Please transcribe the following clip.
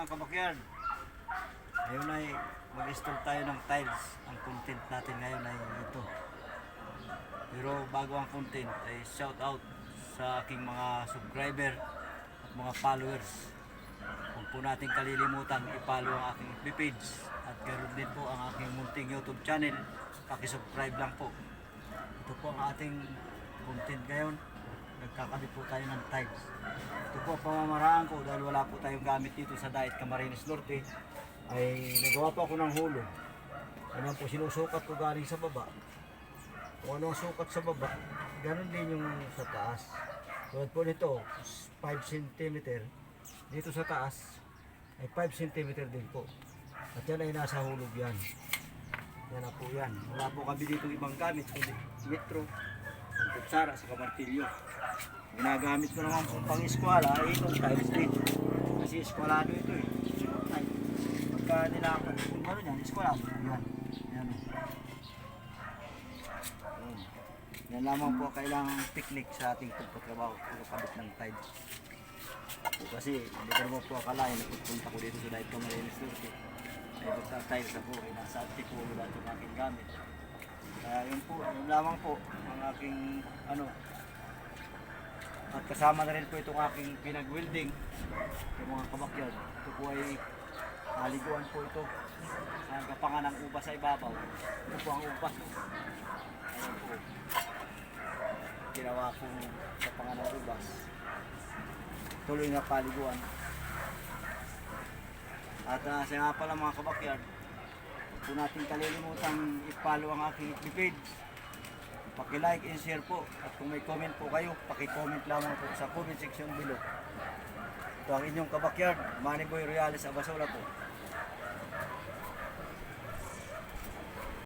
mga kabakyard. Ngayon ay mag-install tayo ng tiles. Ang content natin ngayon ay ito. Pero bago ang content ay shout out sa aking mga subscriber at mga followers. Huwag po natin kalilimutan i-follow ang aking page at ganoon din po ang aking munting YouTube channel. Pakisubscribe lang po. Ito po ang ating content ngayon. Nagkakabit po tayo ng tiles. Ito po pamamaraan ko dahil wala po tayong gamit dito sa Diet Camarines Norte ay nagawa po ako ng hulog. Ayan po sinusukat ko galing sa baba. Kung ano sukat sa baba, ganun din yung sa taas. Tulad po nito, 5 cm. Dito sa taas, ay 5 cm din po. At yan ay nasa hulog yan. Yan na po yan. Wala po kami dito ibang gamit, kundi metro, ang kutsara sa kamartilyo. Ginagamit ko naman pong pang eskwala ay itong tiles din. Kasi eskwalado ito eh. Ay, pagka nilakan, kung ano yan, eskwalado. Yan. Yan. Yan. Lamang po kailangang technique sa ating pagpatrabaho, pagkakabit ng tiles. Kasi hindi ko naman po akalain na pupunta ko dito sa Light Camarines Norte. Ay basta tiles ako, ay nasa Antipulo lahat yung aking gamit. Kaya yun po, yun lamang po ang aking ano. At kasama na rin po itong aking pinag-welding yung mga kabakyard. Ito po ay haliguan po ito. Ang kapangan ng ubas sa ibabaw. Ito po ang ubas. Ayan po. Ginawa po kapangan ng ubas. Tuloy na paliguan. At uh, siya nga pala mga kabakyard, po natin kalilimutan i-follow ang aking FB page. Paki-like and share po. At kung may comment po kayo, paki-comment lamang po sa comment section below. Ito ang inyong kabakyard, Manny Boy Reales Abasola po.